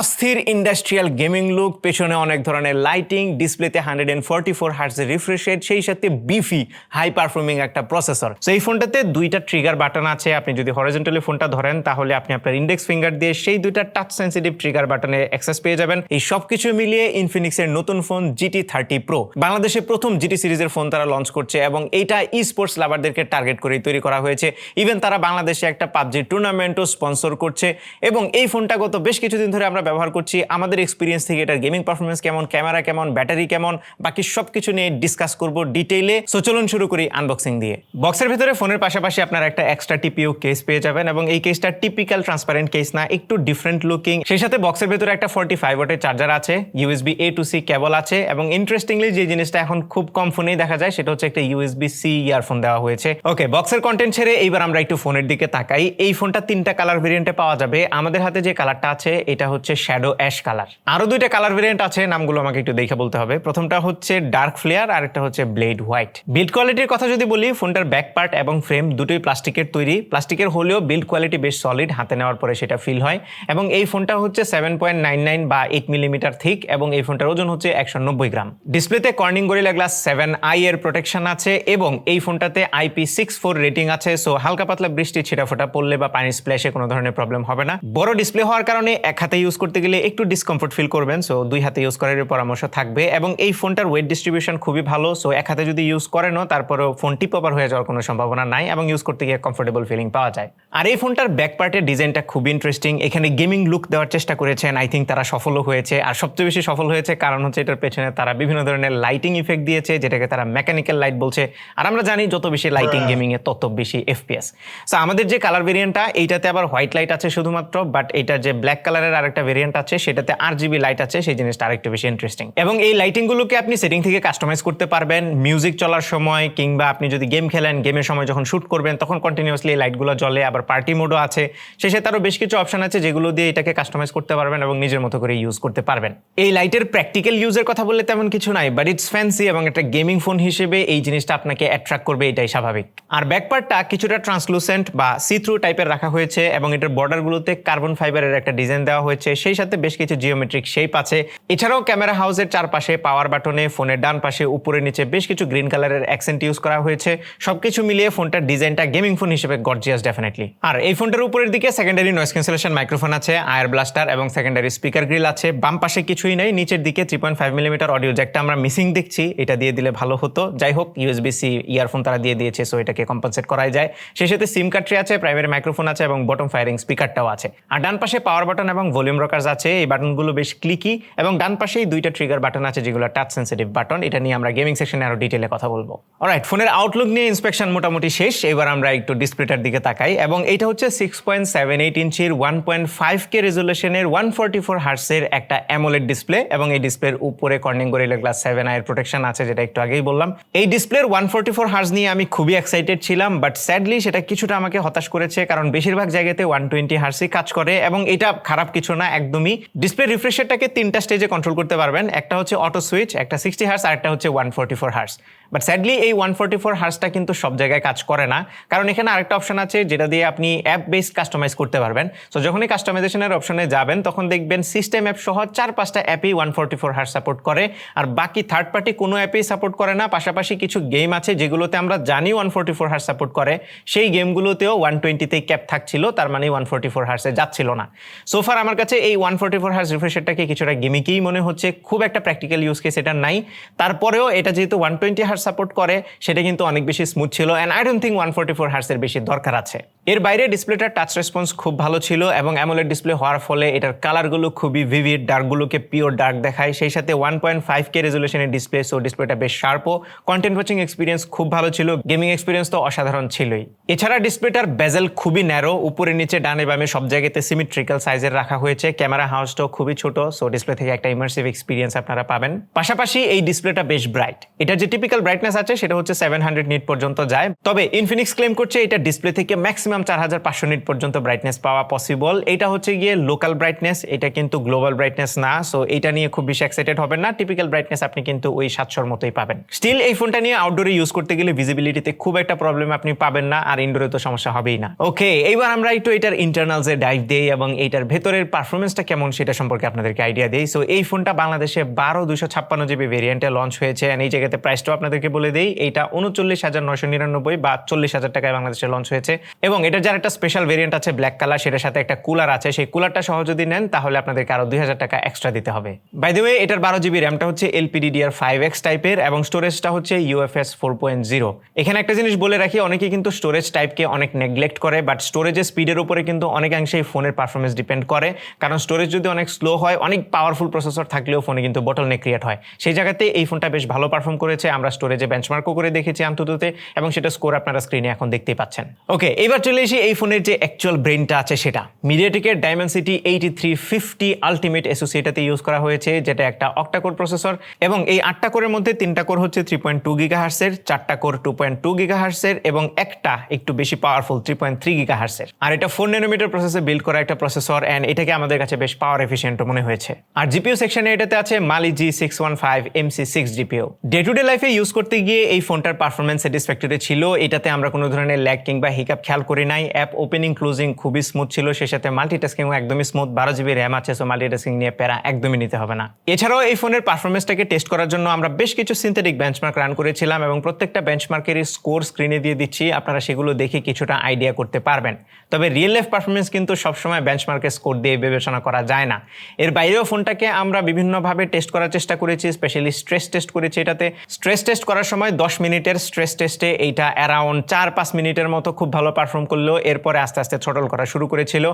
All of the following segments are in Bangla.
অস্থির ইন্ডাস্ট্রিয়াল গেমিং লুক, পেছনে অনেক ধরনের লাইটিং, ডিসপ্লেতে হান্ড্রেড অ্যান্ড ফোর্টি ফোর হার্টসের রিফ্রেশ রেট, সেই সাথে বিফি হাই পারফর্মিং একটা প্রসেসর তো এই ফোনটাতে দুইটা ট্রিগার বাটন আছে। আপনি যদি হরিজেন্টালি ফোনটা ধরেন, তাহলে আপনি আপনার ইন্ডেক্স ফিঙ্গার দিয়ে সেই দুইটা টাচ সেন্সিটিভ ট্রিগার বাটনে অ্যাক্সেস পেয়ে যাবেন। এই সব কিছু মিলিয়ে ইনফিনিক্সের নতুন ফোন জিটি থার্টি প্রো বাংলাদেশে প্রথম জিটি সিরিজের ফোন তারা লঞ্চ করছে এবং এইটা ই স্পোর্টস লাভারদেরকে টার্গেট করে তৈরি করা হয়েছে। ইভেন তারা বাংলাদেশে একটা পাবজি টুর্নামেন্টও স্পন্সর করছে। এবং এই ফোনটা গত বেশ কিছুদিন ধরে আমরা ব্যবহার করছি, আমাদের এক্সপিরিয়েন্স থেকে এটার গেমিং পারফরমেন্স কেমন ক্যামেরা কেমন ব্যাটারি কেমন, বাকি সব কিছু নিয়ে ডিসকাস করব ডিটেইলে সো চলুন শুরু করি আনবক্সিং দিয়ে। বক্সের ভিতরে ফোনের পাশাপাশি আপনারা একটা এক্সট্রা টিপিও কেস পেয়ে যাবেন এবং এই কেসটা টিপিক্যাল ট্রান্সপারেন্ট কেস না, একটু ডিফারেন্ট লুকিং সেই সাথে বক্সের ভিতরে একটা ফোর্টি ফাইভ ওয়াটের চার্জার আছে USB A to C cable আছে এবং ইন্টারেস্টিংলি যে জিনিসটা এখন খুব কম ফোনেই দেখা যায়, সেটা হচ্ছে একটা ইউএসবি সি ইয়ারফোন দেওয়া হয়েছে। ওকে বক্সের কন্টেন্ট ছেড়ে এইবার আমরা একটু ফোনের দিকে তাকাই। এই ফোনটা তিনটা কালার ভেরিয়েন্টে পাওয়া যাবে। আমাদের হাতে যে কালারটা আছে, এটা হচ্ছে শ্যাডো অ্যাশ কালার আরও দুইটা কালার ভেরিয়েন্ট আছে, নামগুলো আমাকে একটু দেখে বলতে হবে। প্রথমটা হচ্ছে ডার্ক ফ্লেয়ার আর একটা হচ্ছে ব্লেড হোয়াইট বিল্ড কোয়ালিটির কথা যদি বলি ফোনটার ব্যাক পার্ট এবং ফ্রেম দুটোই প্লাস্টিকের তৈরি। প্লাস্টিকের হলেও বিল্ড কোয়ালিটি বেশ সলিড হাতে নেওয়ার পরে সেটা ফিল হয়। এবং এই ফোনটা হচ্ছে সেভেন পয়েন্ট নাইন নাইন বা এইট মিলিমিটার থিক এবং এই ফোনটার ওজন হচ্ছে একশো নব্বই গ্রাম। ডিসপ্লেতে Corning Gorilla glass seven I এর প্রোটেকশন আছে এবং এই ফোনটাতে আইপি সিক্স ফোর রেটিং আছে। সো হালকা পাতলা বৃষ্টি ছিটাফোটা পড়লে বা পানির স্প্ল্যাশে কোনো ধরনের প্রবলেম হবে না। বড় ডিসপ্লে হওয়ার কারণে এক হাতে ইউজ করতে গেলে একটু ডিসকমফোর্ট ফিল করবেন সো দুই হাতে ইউজ করার পরামর্শ থাকবে এবং এই ফোনটার ওয়েট ডিস্ট্রিবিউশন খুবই ভালো সো এক হাতে যদি ইউজ করেনও তারপরেও ফোন টিপ ওভার হয়ে যাওয়ার কোনো সম্ভাবনা নাই এবং ইউজ করতে গিয়ে কমফোর্টেবল ফিলিং পাওয়া যায়। আর এই ফোনটার ব্যাক পার্টের ডিজাইনটা খুবই ইন্টারেস্টিং এখানে গেমিং লুক দেওয়ার চেষ্টা করেছেন আই থিঙ্ক তারা সফলও হয়েছে আর সবচেয়ে বেশি সফল হয়েছে কারণ হচ্ছে এটার পেছনে তারা বিভিন্ন ধরনের লাইটিং ইফেক্ট দিয়েছে যেটাকে তারা মেকানিক্যাল লাইট বলছে আর আমরা জানি যত বেশি লাইটিং গেমিং এ তত বেশি এফপিএস সো আমাদের যে কালার ভেরিয়েন্টটা এইটাতে আবার হোয়াইট লাইট আছে শুধুমাত্র বাট এটার যে ব্ল্যাক কালারের আরেকটা ভেরিয়েন্ট আছে, সেটাতে আর জিবি লাইট আছে, সেই জিনিসটা আরেকটু বেশি ইন্টারেস্টিং এবং এই লাইটিং গুলোকে আপনি সেটিং থেকে কাস্টমাইজ করতে পারবেন মিউজিক চলার সময় কিংবা আপনি যদি গেম খেলেন গেমের সময় যখন শুট করবেন, তখন কন্টিনিউয়াসলি এই লাইটগুলো জ্বলে, আবার পার্টি মোডও আছে। সাথে আরও বেশ কিছু অপশন আছে যেগুলো দিয়ে এটাকে কাস্টমাইজ করতে পারবেন এবং নিজের মতো করে ইউজ করতে পারবেন। এই লাইটের প্র্যাকটিক্যাল ইউজের কথা বললে তেমন কিছু নাই বাট ইটস ফ্যান্সি এবং একটা গেমিং ফোন হিসেবে এই জিনিসটা আপনাকে অ্যাট্রাক্ট করবে, এটাই স্বাভাবিক। আর ব্যাকপার্টটা কিছুটা ট্রান্সলুসেন্ট বা সি থ্রু টাইপের রাখা হয়েছে এবং এটার বর্ডারগুলোতে কার্বন ফাইবারের একটা ডিজাইন দেওয়া হয়েছে সেই সাথে বেশ কিছু জিওমেট্রিক শেপ আছে। এছাড়াও ক্যামেরা হাউসের চারপাশে পাওয়ার বাটনে ফোনের ডান পাশে, উপরে নিচে বেশ কিছু গ্রিন কালারের অ্যাকসেন্ট ইউজ করা হয়েছে। সবকিছু মিলিয়ে ফোনটার ডিজাইনটা গেমিং ফোন হিসেবে গর্জিয়াস ডেফিনেটলি আর এই ফোনটার উপরের দিকে সেকেন্ডারি নয়েস ক্যান্সেলেশন মাইক্রোফোন আছে আয়ার ব্লাস্টার এবং সেকেন্ডারি স্পিকার গ্রিল আছে। বাম পাশে কিছুই নেই, নিচের দিকে three point five millimetre audio জ্যাকটা আমরা মিসিং দেখছি। এটা দিয়ে দিলে ভালো হতো। যাই হোক ইউএসবি সি ইয়ারফোন তারা দিয়ে দিয়েছে সো এটাকে কম্পেনসেট করাই যায়। সেই সাথে সিম কার্ড ট্রি আছে প্রাইমারি মাইক্রোফোন আছে এবং বটম ফায়ারিং স্পিকারটাও আছে। আর ডান পাশে পাওয়ার বাটন এবং ভলিউম রকার্স আছে, এই বাটনগুলো বেশ ক্লিকি এবং ডান পাশেই দুইটা ট্রিগার বাটন আছে যেগুলো টাচ সেন্সিটিভ বাটন এটা নিয়ে আমরা গেমিং সেকশনে আরও ডিটেলে কথা বলব। অলরাইট ফোনের আউটলুক নিয়ে ইন্সপেকশন মোটামুটি শেষ, এবার আমরা একটু ডিসপ্লেটার দিকে তাকাই এবং এটা হচ্ছে সিক্স পয়েন্ট সেভেন এইট ইঞ্চির ওয়ান পয়েন্ট ফাইভ কে রেজুলেশনের ওয়ান ফোর্টি ফোর হার্সের একটা অ্যামোলেড ডিসপ্লে এবং এই ডিসপ্লের উপরে কর্নিং গরিলা গ্লাস সেভেন আয়ের প্রোটেকশন আছে, যেটা একটু আগেই বললাম। এই ডিসপ্লের ওয়ান ফোর্টি ফোর হার্স নিয়ে আমি খুবই এক্সাইটেড ছিলাম বাট স্যাডলি সেটা কিছুটা আমাকে হতাশ করেছে, কারণ বেশিরভাগ জায়গাতে ওয়ান টোয়েন্টি হার্সই কাজ করে এবং এটা খারাপ কিছু না একদমই ডিসপ্লে রিফ্রেশারটাকে তিনটা স্টেজে কন্ট্রোল করতে পারবেন। একটা হচ্ছে অটো সুইচ একটা সিক্সটি হার্স আর একটা হচ্ছে one forty four hertz but sadly এই ওয়ান ফোর্টি ফোর হার্সটা কিন্তু সব জায়গায় কাজ করে না। কারণ এখানে আরেকটা অপশন আছে যেটা দিয়ে আপনি অ্যাপ বেস কাস্টমাইজ করতে পারবেন। সো যখনই কাস্টমাইজেশনের অপশনে যাবেন, তখন দেখবেন সিস্টেম অ্যাপ সহ চার পাঁচটা অ্যাপই one forty four hertz support করে। আর বাকি থার্ড পার্টি কোনো অ্যাপেই সাপোর্ট করে না। পাশাপাশি কিছু গেম আছে যেগুলোতে আমরা জানি one forty four hertz support করে। সেই গেমগুলোতেও ওয়ান টোয়েন্টিতেই ক্যাপ থাকছিল, তার মানে ওয়ান ফোর্টি ফোর হার্সে যাচ্ছিল না। সোফার আমার কাছে এই ওয়ান ফোর্টি ফোর হার্স রিফ্রেশারটাকে কিছুটা গেমিকেই মনে হচ্ছে। খুব একটা প্র্যাকটিক্যাল ইউজ কেস এটা নাই। তারপরেও এটা যেহেতু ওয়ান টোয়েন্টি হার্স সাপোর্ট করে, সেটা কিন্তু অনেক বেশি স্মুথ ছিল and I don't think one forty four হার্সের বেশি দরকার আছে। এর বাইরে ডিসপ্লেটার টাচ রেসপন্স খুব ভালো ছিল এবং অ্যামোলেড ডিসপ্লে হওয়ার ফলে এটার কালারগুলো খুবই ভিভিড ডার্কগুলোকে পিওর ডার্ক দেখায়। সেই সাথে ওয়ান পয়েন্ট ফাইভ কে রেজুলেশনের ডিসপ্লে সো ডিসপ্লেটা বেশ শার্পও কন্টেন্ট ওয়াচিং এক্সপিরিয়েন্স খুব ভালো ছিল গেমিং এক্সপিরিয়েন্স তো অসাধারণ ছিলই। এছাড়া ডিসপ্লেটার বেজেল খুবই ন্যারো উপরে নিচে ডানে বামে সব জায়গাতে সিমিট্রিক্যাল সাইজের রাখা হয়েছে। ক্যামেরা হাউসটাও খুবই ছোট সো ডিসপ্লে থেকে একটা ইমার্সিভ এক্সপিরিয়েন্স আপনারা পাবেন। পাশাপাশি এই ডিসপ্লেটা বেশ ব্রাইট এটার যে টিপিক্যাল ব্রাইটনেস আছে, সেটা হচ্ছে সেভেন হান্ড্রেড নিট পর্যন্ত যায়। তবে ইনফিনিক্স ক্লেম করছে এটা ডিসপ্লে থেকে ম্যাক্সিমাম ম্যাক্সিমাম চার হাজার পাঁচশো নিট পর্যন্ত ব্রাইটনেস পাওয়া পসিবল এটা হচ্ছে গিয়ে লোকাল ব্রাইটনেস এটা কিন্তু গ্লোবাল ব্রাইটনেস না সো এটা নিয়ে খুব বেশি এক্সাইটেড হবেন না। টিপিক্যাল ব্রাইটনেস আপনি কিন্তু ওই সাতশোর মতোই পাবেন। স্টিল এই ফোনটা নিয়ে আউটডোরে ইউজ করতে গেলে ভিজিবিলিটিতে খুব একটা প্রবলেম আপনি পাবেন না, আর ইনডোরে তো সমস্যা হবেই না। ওকে এইবার আমরা একটু এটার ইন্টারনালসে ডাইভ দিই এবং এইটার ভেতরের পারফরমেন্সটা কেমন সেটা সম্পর্কে আপনাদেরকে আইডিয়া দিই। সো এই ফোনটা বাংলাদেশে বারো দুশো ছাপ্পান্ন জিবি ভেরিয়েন্টে লঞ্চ হয়েছে এই জায়গাতে প্রাইসটাও আপনাদেরকে বলে দিই এইটা উনচল্লিশ হাজার নয়শো নিরানব্বই বা চল্লিশ হাজার টাকায় বাংলাদেশে লঞ্চ হয়েছে। এবং এটার যার একটা স্পেশাল ভেরিয়েন্ট আছে ব্ল্যাক কালার সেটার সাথে একটা কুলার আছে, সেই কুলারটা সহ যদি নেন, তাহলে আপনাদেরকে আরও দুই হাজার টাকা এক্সট্রা দিতে হবে। বাই দ্য ওয়ে এটার বারো জিবি র্যামটা হচ্ছে এলপিডিডিআর ফাইভ এক্স টাইপের এবং স্টোরেজটা হচ্ছে ইউএফএস ফোর পয়েন্ট জিরো এখানে একটা জিনিস বলে রাখি অনেকে কিন্তু স্টোরেজ টাইপকে অনেক নেগলেক্ট করে বাট স্টোরেজের স্পিডের উপরে কিন্তু অনেকাংশেই ফোনের পারফরমেন্স ডিপেন্ড করে। কারণ স্টোরেজ যদি অনেক স্লো হয়, অনেক পাওয়ারফুল প্রসেসর থাকলেও ফোনে কিন্তু বটল নেক ক্রিয়েট হয়। সেই জায়গাতে এই ফোনটা বেশ ভালো পারফর্ম করেছে, আমরা স্টোরেজে বেঞ্চমার্কও করে দেখেছি আন্তততে এবং সেটা স্কোর আপনারা স্ক্রিনে এখন দেখতেই পাচ্ছেন। ওকে এবার চলে এসে এই ফোনের যে অ্যাকচুয়াল ব্রেনটা আছে সেটা। মিডিয়াটেকের Dimensity eighty three fifty ultimate এসোসিয়েটাতে use করা হয়েছে, যেটা একটা অক্টাকোর প্রসেসর এবং এই আটটা কোরের মধ্যে তিনটা কোর হচ্ছে থ্রি পয়েন্ট টু গিগা হার্সের চারটা core two point two giga হার্সের এবং একটা একটু বেশি powerful three point three giga হার্সের আর এটা ফোর ন্যানোমিটার প্রসেসে বিল্ড করা একটা প্রসেসর অ্যান্ড এটাকে আমাদের কাছে বেশ পাওয়ার এফিসিয়েন্ট মনে হয়েছে। আর জিপিও সেকশনে এটাতে আছে Mali G six one five MC six GPU day to day লাইফে ইউজ করতে গিয়ে এই ফোনটার পারফরমেন্স স্যাটিসফ্যাক্টরি ছিল, এটাতে আমরা কোনো ধরনের ল্যাগ কিংবা হিকাপ খেয়াল করি নাই। অ্যাপ ওপেনিং ক্লোজিং খুবই স্মুথ ছিল। সে সাথে মাল্টিটাস্কিং একদমই স্মুথ বারো জিবি র্যাম আছে সো মাল্টিটাস্কিং নিয়ে প্যারা একদমই নিতে হবে না। এছাড়াও এই ফোনের পারফরমেন্সটাকে টেস্ট করার জন্য আমরা বেশ কিছু সিনথেটিক বেঞ্চমার্ক রান করেছিলাম এবং প্রত্যেকটা বেঞ্চমার্কের স্কোর স্ক্রিনে দিয়ে দিচ্ছি। আপনারা সেগুলো দেখে কিছুটা আইডিয়া করতে পারবেন। তবে রিয়েল লাইফ পারফরমেন্স কিন্তু সবসময় বেঞ্চমার্কের স্কোর দিয়ে বিবেচনা করা যায় না। এর বাইরেও ফোনটাকে আমরা বিভিন্নভাবে টেস্ট করার চেষ্টা করেছি স্পেশালি স্ট্রেস টেস্ট করেছি এটাতে। স্ট্রেস টেস্ট করার সময় দশ মিনিটের স্ট্রেস টেস্টে এইটা অ্যারাউন্ড চার পাঁচ মিনিটের মতো খুব ভালো পারফর্ম করল এরপরে আস্তে আস্তে ছটল করা শুরু করেছিল।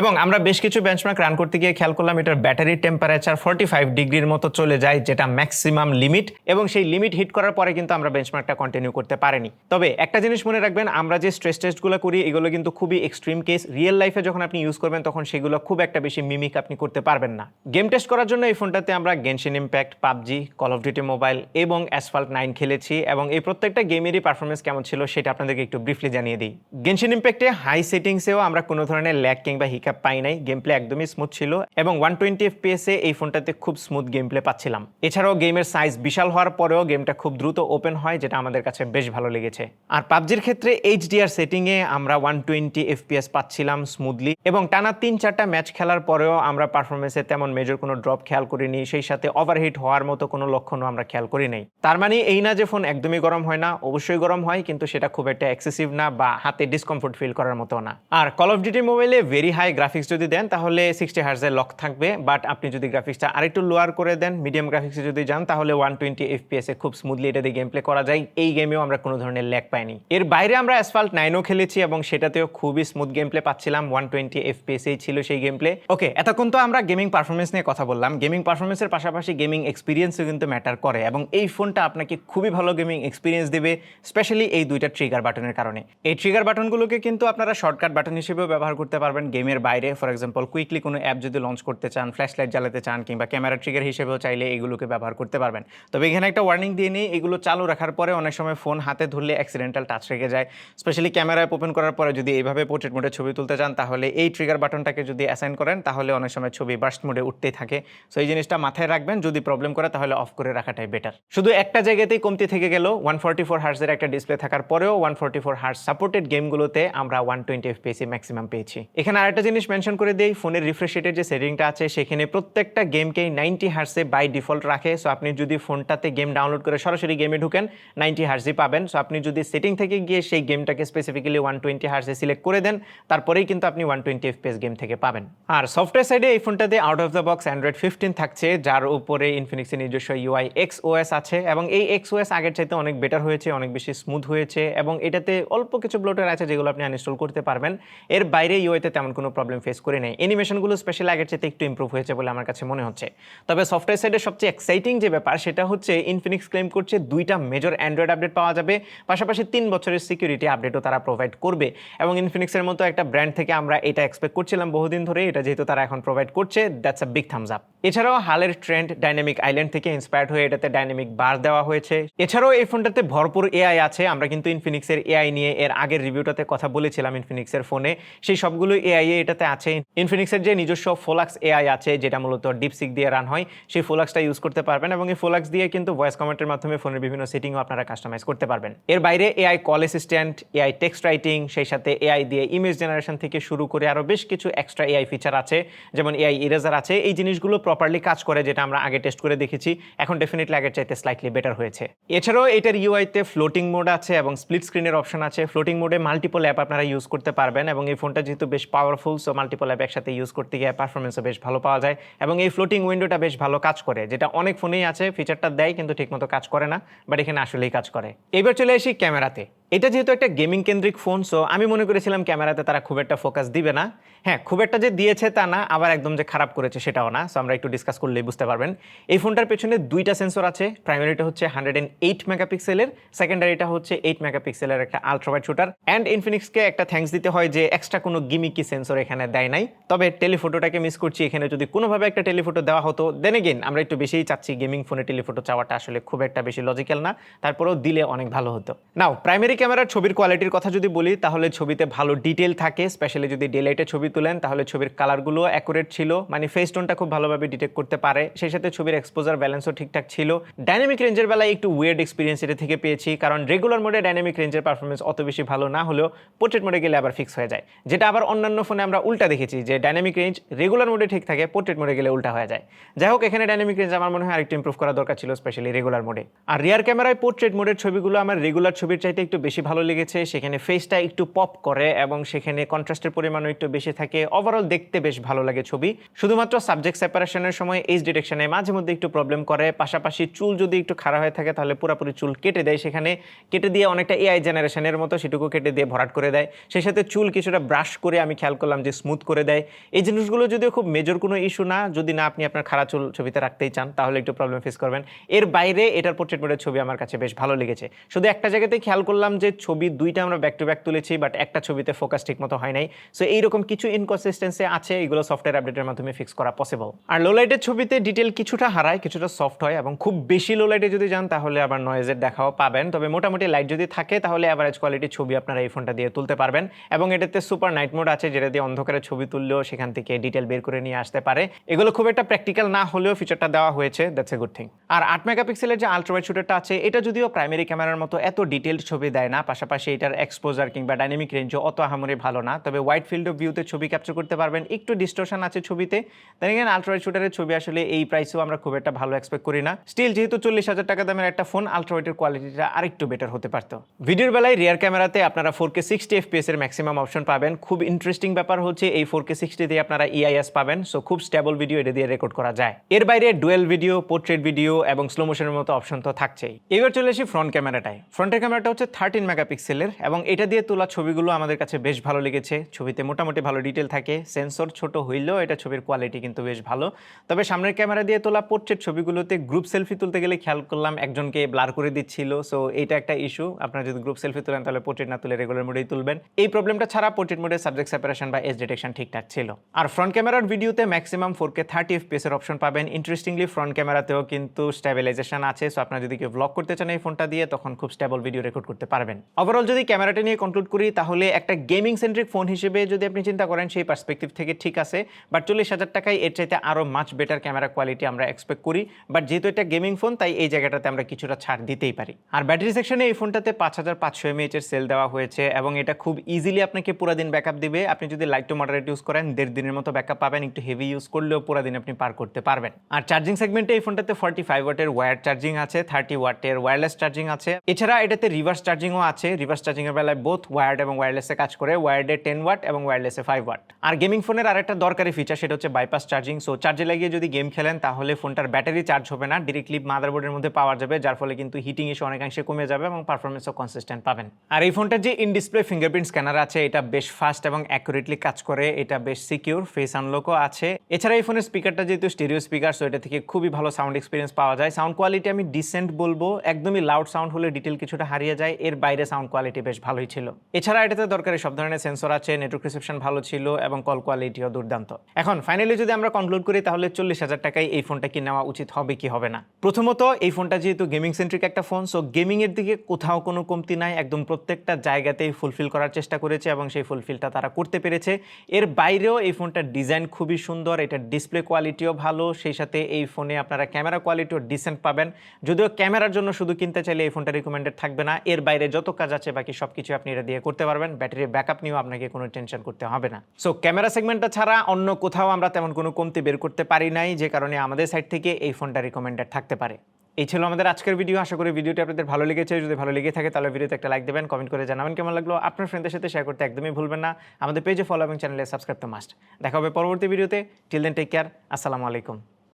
এবং আমরা বেশ কিছু বেঞ্চমার্ক রান করতে গিয়ে খেয়াল করলাম, এটার ব্যাটারি টেম্পারেচার ফর্টি ফাইভ ডিগ্রির মতো চলে যায়, যেটা ম্যাক্সিমাম লিমিট এবং সেই লিমিট হিট করার পরে কিন্তু আমরা বেঞ্চমার্কটা কন্টিনিউ করতে পারিনি। তবে একটা জিনিস মনে রাখবেন, আমরা যে স্ট্রেস টেস্টগুলো করি, এগুলো কিন্তু খুবই এক্সট্রিম কেস রিয়েল লাইফে যখন আপনি ইউজ করবেন, তখন সেগুলো খুব একটা বেশি মিমিক আপনি করতে পারবেন না। গেম টেস্ট করার জন্য এই ফোনটাতে আমরা Genshin Impact PUBG Call of Duty Mobile এবং অ্যাসফাল্ট নাইন খেলেছি। এবং এই প্রত্যেকটা গেমেরই পারফরমেন্স কেমন ছিল, সেটা আপনাদেরকে একটু ব্রিফলি জানিয়ে দিই। গেনশিন ইম্প্যাক্টে হাই সেটিংসেও আমরা কোনো ধরনের ল্যাগ কিংবা হিকাপ পাই নাই। গেম প্লে একদমই স্মুথ ছিল এবং ওয়ান টোয়েন্টি এফপিএসে এই ফোনটাতে খুব স্মুথ গেম প্লে পাচ্ছিলাম। এছাড়াও গেমের সাইজ বিশাল হওয়ার পরেও গেমটা খুব দ্রুত ওপেন হয়, যেটা আমাদের কাছে বেশ ভালো লেগেছে। আর পাবজির ক্ষেত্রে এইচডিআর সেটিংয়ে আমরা ওয়ান টোয়েন্টি এফপিএস পাচ্ছিলাম স্মুথলি এবং টানা তিন চারটা ম্যাচ খেলার পরেও আমরা পারফরমেন্সে তেমন মেজর কোনো ড্রপ খেয়াল করিনি, সেই সাথে ওভারহিট হওয়ার মতো কোনো লক্ষণও আমরা খেয়াল করি নাই। তার মানে এই না যে ফোন একদমই গরম হয় না, অবশ্যই গরম হয়, কিন্তু সেটা খুব একটা এক্সেসিভ না বা হাতে ডিসকমফোর্ট ফিল করার মতো না। আর কল অফ ডিউটি মোবাইলে ভেরি হাই গ্রাফিক্স যদি দেন, তাহলে সিক্সটি হার্জের লক থাকবে। বাট আপনি যদি গ্রাফিক্সটা আরেকটু লোয়ার করে দেন মিডিয়াম গ্রাফিক্সে যদি যান, তাহলে ওয়ান টোয়েন্টি এফপিএস খুব স্মুথলি এটা দিয়ে গেম প্লে করা যায়। এই গেমেও আমরা কোনো ধরনের ল্যাক পাইনি। এর বাইরে আমরা অ্যাসফাল্ট নাইনও খেলেছি এবং সেটাতেও খুবই স্মুথ গেম প্লে পাচ্ছিলাম ওয়ান টোয়েন্টি এফপিএস এই ছিল সেই গেম প্লে ওকে এতক্ষণ তো আমরা গেমিং পারফরমেন্স নিয়ে কথা বললাম। গেমিং পারফরমেন্সের পাশাপাশি গেমিং এক্সপিরিয়েন্সও কিন্তু ম্যাটার করে এবং এই ফোনটা আপনাকে খুবই ভালো গেমিং এক্সপিরিয়েন্স দেবে স্পেশালি এই দুইটা ট্রিগার বাটনের কারণে। এই ট্রিগার বাটনগুলোকে কিন্তু আপনারা শর্টকাট বাটন হিসেবেও ব্যবহার করতে পারবেন গেমের বাইরে। ফর এক্সাম্পল কুইকলি কোনো অ্যাপ যদি লঞ্চ করতে চান ফ্ল্যাশ লাইট জ্বালাতে চান কিংবা ক্যামেরা ট্রিগার হিসেবেও চাইলে এগুলোকে ব্যবহার করতে পারবেন। তবে এখানে একটা ওয়ার্নিং দিয়ে নিই, এগুলো চালু রাখার পরে অনেক সময় ফোন হাতে ধরলে অ্যাক্সিডেন্টাল টাচ রেখে যায়। স্পেশালি ক্যামেরা ওপেন করার পরে যদি এইভাবে পোর্ট্রেট মোডে ছবি তুলতে চান, তাহলে এই ট্রিগার বাটনটাকে যদি অ্যাসাইন করেন, তাহলে অনেক সময় ছবি বার্স্ট মোডে উঠতেই থাকে। সো এই জিনিসটা মাথায় রাখবেন, যদি প্রবলেম করে, তাহলে অফ করে রাখাটাই বেটার শুধু একটা জায়গাতেই কমতি থেকে গেল ওয়ান ফোর্টি ফোর হার্সের একটা ডিসপ্লে থাকার পরেও one forty four hertz supported গেমগুলোতে আমরা ওয়ান টোয়েন্টি এফপিএসি ম্যাক্সিমাম পেয়েছি। এখানে আরেকটা জিনিস মেনশন করে দিই, ফোনের রিফ্রেশ রেটের যে সেটিংটা আছে, সেখানে প্রত্যেকটা গেমকেই নাইনটি হার্সে বাই ডিফল্ট রাখে। সো আপনি যদি ফোনটাতে গেম ডাউনলোড করে সরাসরি গেমে ঢুকেন নাইনটি হার্সই পাবেন। সো আপনি যদি সেটিং থেকে গিয়ে সেই গেমটাকে স্পেসিফিক্যালি ওয়ান টোয়েন্টি হার্সে সিলেক্ট করে দেন, তারপরেই কিন্তু আপনি ওয়ান টোয়েন্টি এফপিএস গেম থেকে পাবেন। আর সফটওয়্যার সাইডে এই ফোনটাতে out of the box Android fifteen থাকছে, যার উপরে ইনফিনিক্সের নিজস্ব ইউআই এক্স ওএস আছে এবং এই এক্স ওএস আগের চাইতে অনেক বেটার হয়েছে, অনেক বেশি স্মুথ হয়েছে এবং এটাতে অল্প কিছু ব্লোটার আছে যেগুলো আনইনস্টল করতে পারবেন। এর বাইরে ইউআইতে তেমন কোনো প্রবলেম ফেস করে নেই। অ্যানিমেশনগুলো স্পেশাল আগের চাইতে একটু ইম্প্রুভ হয়েছে বলে আমার কাছে মনে হচ্ছে। তবে সফটওয়্যার সাইডে সবচেয়ে এক্সাইটিং যে ব্যাপার, সেটা হচ্ছে ইনফিনিক্স ক্লেম করছে দুইটা মেজর অ্যান্ড্রয়েড আপডেট পাওয়া যাবে। পাশাপাশি তিন বছরের সিকিউরিটি আপডেটও তারা প্রোভাইড করবে। এবং ইনফিনিক্সের মতো একটা ব্র্যান্ড থেকে আমরা এটা এক্সপেক্ট করছিলাম বহুদিন ধরে, এটা যেহেতু তারা এখন প্রোভাইড করছে that's a big thumbs up এছাড়াও হালের ট্রেন্ড ডাইনামিক আইল্যান্ড থেকে ইন্সপায়ার্ড হয়ে এটাতে ডাইনামিক বার দেওয়া হয়েছে। এছাড়াও এই ফোনটাতে ভরপুর এআই আছে। আমরা কিন্তু ইনফিনিক্সের এআই নিয়ে এর আগের রিভিউটাতে কথা বলেছিলাম ইনফিনিক্সের ফোনে, সেই সবগুলো এআই এটাতে আছে। ইনফিনিক্সের যে নিজস্ব ফোলাক্স এআই আছে, যেটা মূলত ডিপসিক দিয়ে রান হয়, সেই ফোলাক্সটা ইউজ করতে পারবেন এবং এই ফোলাক্স দিয়ে কিন্তু ভয়েস কমেন্টের মাধ্যমে ফোনের বিভিন্ন সেটিংও আপনারা কাস্টমাইজ করতে পারবেন। এর বাইরে AI call assistant AI text writing সেই সাথে এআই দিয়ে ইমেজ জেনারেশন থেকে শুরু করে আরও বেশ কিছু এক্সট্রা এআই ফিচার আছে, যেমন এআই ইরেজার আছে। এই জিনিসগুলো প্রপারলি কাজ করে, যেটা আমরা আগে টেস্ট করে দেখেছি, এখন ডেফিনেটলি আগের চাইতে স্লাইটলি বেটার হয়েছে। এছাড়াও এটার ইউআইতে ফ্লোটিং মোড আছে এবং স্প্লিট স্ক্রিনের অপশন আছে। ফ্লোটিং মোডে মাল্টিপল অ্যাপ আপনারা ইউজ করতে পারবেন এবং এই ফোনটা যেহেতু বেশ পাওয়ারফুল সো মাল্টিপল অ্যাপ একসাথে ইউজ করতে গিয়ে পারফরমেন্সও বেশ ভালো পাওয়া যায় এবং এই ফ্লোটিং উইন্ডোটা বেশ ভালো কাজ করে, যেটা অনেক ফোনেই আছে ফিচারটা দেয় কিন্তু ঠিকমতো কাজ করে না বাট এখানে আসলেই কাজ করে। এবার চলে আসি ক্যামেরাতে এটা যেহেতু একটা গেমিং কেন্দ্রিক ফোন সো আমি মনে করেছিলাম ক্যামেরাতে তারা খুব একটা ফোকাস দিবে না। হ্যাঁ খুব একটা যে দিয়েছে তা না, আবার একদম যে খারাপ করেছে সেটাও না সো আমরা একটু ডিসকাস করলেই বুঝতে পারবেন। এই ফোনটার পেছনে দুইটা সেন্সর আছে প্রাইমারিটা হচ্ছে হান্ড্রেড অ্যান্ড এইট মেগাপিক্সেলের সেকেন্ডারিটা হচ্ছে এইট মেগাপিক্সেলের একটা আলট্রাওয়াইড শুটার অ্যান্ড ইনফিনিক্সকে একটা থ্যাঙ্কস দিতে হয় যে এক্সট্রা কোনো গিমিকি সেন্সর এখানে দেয় নাই। তবে টেলিফোটোটাকে মিস করছি, এখানে যদি কোনোভাবে একটা টেলিফোটো দেওয়া হতো দেন এগেন আমরা একটু বেশিই চাচ্ছি গেমিং ফোনে টেলিফোটো চাওয়াটা আসলে খুব একটা বেশি লজিক্যাল না, তারপরেও দিলে অনেক ভালো হতো। নাও প্রাইমারি ক্যামেরার ছবির কোয়ালিটির কথা যদি বলি, তাহলে ছবিতে ভালো ডিটেল থাকে স্পেশালি যদি ডেলাইটে ছবি তুলেন, তাহলে ছবির কালারগুলো অ্যাকুরেট ছিল। মানে ফেস টোনটা খুব ভালোভাবে ডিটেক্ট করতে পারে। সেই সাথে ছবির এক্সপোজার ব্যালেন্সও ঠিকঠাক ছিল। ডাইনামিক রেঞ্জের বেলায় একটু ওয়েড এক্সপিরিয়েন্স এটা থেকে পেয়েছি, কারণ রেগুলার মোডে ডাইনামিক রেঞ্জের পারফরমেন্স অত বেশি ভালো না হলেও পোর্ট্রেট মোডে গেলে আবার ফিক্স হয়ে যায়। যেটা আবার অন্যান্য ফোনে আমরা উল্টা দেখেছি, যে ডাইনামিক রেঞ্জ রেগুলার মোডে ঠিক থাকে পোর্ট্রেট মোডে গেলে উল্টা হয়ে যায়। যাই হোক, এখানে ডাইনামিক রেঞ্জ আমার মনে হয় আরেকটু ইম্প্রুভ করা দরকার ছিল স্পেশালি রেগুলার মোডে আর রিয়ার ক্যামেরায় পোর্ট্রেট মোডের ছবিগুলো আমার রেগুলার ছবির চাইতে একটু বেশি ভালো লেগেছে, সেখানে ফেসটা একটু পপ করে এবং সেখানে কন্ট্রাস্টের পরিমাণও একটু বেশি থাকে। ওভারঅল দেখতে বেশ ভালো লাগে ছবি। শুধুমাত্র সাবজেক্ট সেপারেশনের সময় এইচ ডিটেকশনে মাঝে মধ্যে একটু প্রবলেম করে। পাশাপাশি চুল যদি একটু খারাপ হয়ে থাকে, তাহলে পুরোপুরি চুল কেটে দেয় সেখানে। কেটে দিয়ে অনেকটা এআই জেনারেশনের মতো সেটুকু কেটে দিয়ে ভরাট করে দেয়। সেই সাথে চুল কিছুটা ব্রাশ করে আমি খেয়াল করলাম যে স্মুথ করে দেয়। এই জিনিসগুলো যদিও খুব মেজর কোনো ইস্যু না, যদি না আপনি আপনার খারাপ চুল ছবিতে রাখতেই চান, তাহলে একটু প্রবলেম ফেস করবেন। এর বাইরে এটার পোর্ট্রেট মোডের ছবি আমার কাছে বেশ ভালো লেগেছে। শুধু একটা জায়গাতে খেয়াল করলাম যে ছবি দুইটা আমরা ব্যাক টু ব্যাক তুলেছি বাট একটা ছবিতে ফোকাস ঠিক মতো হয় নাই। সো এইরকম কিছু ইনকনসিস্টেন্সি আছে, এগুলো সফটওয়্যার আপডেটের মাধ্যমে ফিক্স করা পসিবল আর লো লাইটের ছবিতে ডিটেল কিছুটা হারায়, কিছুটা সফট হয়, এবং খুব বেশি লো লাইটে যদি যান, তাহলে আবার নয়েজের দেখাও পাবেন। তবে মোটামুটি লাইট যদি থাকে, তাহলে অ্যাভারেজ কোয়ালিটির ছবি আপনারা এই ফোনটা দিয়ে তুলতে পারবেন। এবং এটাতে সুপার নাইট মোড আছে, যেটা দিয়ে অন্ধকারে ছবি তুললেও সেখান থেকে ডিটেল বের করে নিয়ে আসতে পারে। এগুলো খুব একটা প্র্যাকটিক্যাল না হলেও ফিচারটা দেওয়া হয়েছে দ্যাটস এ গুড থিং আর আট মেগাপিক্সেলের যে আলট্রাওয়াইড শুটারটা আছে, এটা যদিও প্রাইমারি ক্যামেরার মতো এত ডিটেলড ছবি দেয় না, পাশাপাশি এটার এক্সপোজার কিংবা ডাইনামিক রেঞ্জও অত আহামরি ভালো না। তবে ওয়াইড ফিল্ড অফ ভিউতে ছবি ক্যাপচার করতে পারবেন। একটু ডিস্টোশন আছে ছবিতে। দেন এখানে আলট্রাওয়াইড শুটারের ছবি আসলে এই প্রাইসেও আমরা খুব একটা ভালো এক্সপেক্ট করি না। স্টিল যেহেতু চল্লিশ হাজার টাকা দামের একটা ফোন আলট্রাওয়াইডের কোয়ালিটিটা আরেকটু বেটার হতে পারতো। ভিডিওর বেলায় রিয়ার ক্যামেরাতে আপনারা ফোর কে সিক্সটি এফপিএস এর ম্যাক্সিমাম অপশন পাবেন। খুব ইন্টারেস্টিং ব্যাপার হচ্ছে এই ফোর কে সিক্সটি দিয়ে আপনারা ইআইএস পাবেন। সো খুব স্টেবল ভিডিও এটা দিয়ে রেকর্ড করা যায়। এর বাইরে ডুয়েল ভিডিও পোর্ট্রেট ভিডিও এবং স্লো মোশনের মতো অপশন তো থাকছেই। এবার চলে আসি ফ্রন্ট ক্যামেরাটায় ফ্রন্টের ক্যামেরাটা হচ্ছে থার্টিন মেগাপিক্সেলের এবং এটা দিয়ে তোলা ছবিগুলো আমাদের কাছে বেশ ভালো লেগেছে। ছবিতে মোটামুটি ভালো ডিটেল থাকে সেন্সর ছোট হইলেও এটা ছবির কোয়ালিটি কিন্তু বেশ ভালো। তবে সামনের ক্যামেরা দিয়ে তোলা পোর্ট্রেট ছবিগুলোতে গ্রুপ সেলফি তুলতে গেলে খেয়াল করলাম, একজনকে ব্লার করে দিচ্ছিল। সো এটা একটা ইস্যু আপনারা যদি গ্রুপ সেলফি তুলেন, তাহলে পোর্ট্রেট না তুলে রেগুলার মোডেই তুলবেন। এই প্রবলেমটা ছাড়া পোর্ট্রেট মোডে সাবজেক্ট সেপারেশন বা এজ ডিটেকশন ঠিকঠাক ছিল। আর ফ্রন্ট ক্যামেরার ভিডিওতে ম্যাক্সিমাম ফোর কে থার্টি এর অপশন পাবেন। ইন্টারেস্টিংলি ফ্রন্ট ক্যামেরাতেও কিন্তু স্টেবিলাইজেশন আছে। সো আপনারা যদি কেউ ব্লগ করতে চান এই ফোনটা দিয়ে, তখন খুব স্টেবল ভিডিও রেকর্ড করতে পারবেন। ওভারঅল যদি ক্যামেরাটা নিয়ে কনক্লুড করি, তাহলে একটা গেমিং সেন্ট্রিক ফোন হিসেবে যদি আপনি চিন্তা করেন, সেই পার্সপেক্টিভ থেকে ঠিক আছে। বাট চল্লিশ হাজার টাকায় এর চাইতে আরও মাচ বেটার ক্যামেরা কোয়ালিটি আমরা এক্সপেক্ট করি। বাট যেহেতু এটা গেমিং ফোন তাই এই জায়গাটাতে আমরা কিছুটা ছাড় দিতেই পারি। আর ব্যাটারি সেকশনে এই ফোনটাতে পাঁচ হাজার পাঁচশো এমএইচ এর সেল দেওয়া হয়েছে এবং এটা খুব ইজিলি আপনাকে পুরো দিন ব্যাকআপ দিবে। আপনি যদি লাইট টু মডারেট ইউজ করেন, দেড় দিনের মতো ব্যাকআপ পাবেন, একটু হেভি ইউজ করলেও পুরো দিন আপনি পার করতে পারবেন। আর চার্জিং সেগমেন্টে এই ফোনটাতে ফর্টি ফাইভ ওয়াটের ওয়্যার চার্জিং আছে থার্টি ওয়াটের ওয়্যারলেস চার্জিং আছে। এছাড়া এটাতে রিভার্স চার্জিংও আছে রিভার্স চার্জিং এর বেলায় বোথ ওয়ার্ড এবং ওয়্যারলেসে কাজ করে ওয়ার্ডে টেন ওয়াট এবং ওয়্যারলেসে ফাইভ ওয়াট আর গেমিং ফোনের আরেকটা দরকারি ফিচার সেটা হচ্ছে বাইপাস চার্জিং সো চার্জে লাগিয়ে যদি গেম খেলেন তাহলে ফোনটার ব্যাটারি চার্জ হবে না ডিরেক্টলি মাদারবোর্ডের মধ্যে পাওয়া যাবে, যার ফলে কিন্তু হিটিং ইস্যু অনেকাংশে কমে যাবে এবং পারফরমেন্সও কনসিস্টেন্ট পাবেন। আর এই ফোনটার যে ইন ডিসপ্লে ফিঙ্গারপ্রিন্ট স্ক্যানার আছে, এটা বেশ ফাস্ট এবং অ্যাকুরেটলি কাজ করে, এটা বেশ সিকিউর ফেস আনলকও আছে। এছাড়া এই ফোনের স্পিকারটা যেহেতু স্টেরিও স্পিকার সো এটা থেকে খুবই ভালো সাউন্ড এক্সপিরিয়েন্স পাওয়া যায়। সাউন্ড কোয়ালিটি আমি ডিসেন্ট বলব, একদমই লাউড সাউন্ড হলে ডিটেল কিছুটা হারিয়ে যায়, এর বাইরে সাউন্ড কোয়ালিটি বেশ ভালোই ছিল। এছাড়া এটাতে দরকারি সব ধরনের সেন্সর আছে নেটওয়ার্ক রিসেপশন ভালো ছিল এবং কল কোয়ালিটিও দুর্দান্ত। এখন ফাইনালি যদি আমরা কনক্লুড করি, তাহলে চল্লিশ হাজার টাকায় এই ফোনটা কি নেওয়া উচিত হবে কি হবে না? প্রথমত, এই ফোনটা যেহেতু গেমিং সেন্ট্রিক একটা ফোন সো গেমিং এর দিকে কোথাও কোনো কমতি নাই। একদম প্রত্যেকটা জায়গাতেই ফুলফিল করার চেষ্টা করেছে এবং সেই ফুলফিলটা তারা করতে পেরেছে। এর বাইরেও এই ফোনটার ডিজাইন খুবই সুন্দর এটার ডিসপ্লে কোয়ালিটিও ভালো, সেই সাথে এই ফোনে আপনারা ক্যামেরা কোয়ালিটিও ডিসেন্ট পাবেন। যদিও ক্যামেরার জন্য শুধু কিনতে চাইলে এই ফোনটা রিকমেন্ডেড থাকবে না, এর বাইরে যত কাজ আছে, বাকি সব কিছু আপনি এটা দিয়ে করতে পারবেন। ব্যাটারি ব্যাকআপ নিয়েও আপনাকে কোনো টেনশন করতে হবে না। সো ক্যামেরা সেগমেন্টটা ছাড়া অন্য কোথাও আমরা তেমন কোনো কমতি বের করতে পারি নাই, যে কারণে আমাদের সাইড থেকে এই ফোনটা রিকমেন্ডেড থাকতে পারে। এই ছিল আমাদের আজকের ভিডিও আশা করি ভিডিওটি আপনাদের ভালো লেগেছে। যদি ভালো লেগে থাকে, তাহলে ভিডিওতে একটা লাইক দেবেন কমেন্ট করে জানাবেন কেমন লাগল। আপনার ফ্রেন্ডদের সাথে শেয়ার করতে একদমই ভুলবেন না। আমাদের পেজে ফলো এবং চ্যানেলে সাবস্ক্রাইব তো মাস্ট দেখা হবে পরবর্তী ভিডিওতে টিল দেন টেক কেয়ার আসসালামু আলাইকুম।